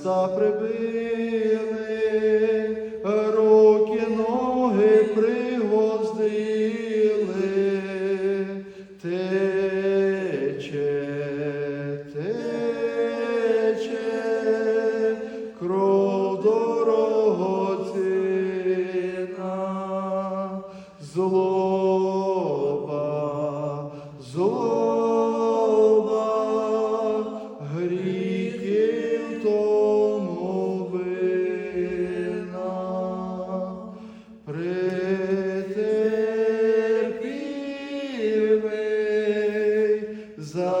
Христа прибили, руки, ноги пригвоздили, тече, тече, кров дорогоцина, злоба, злоба. the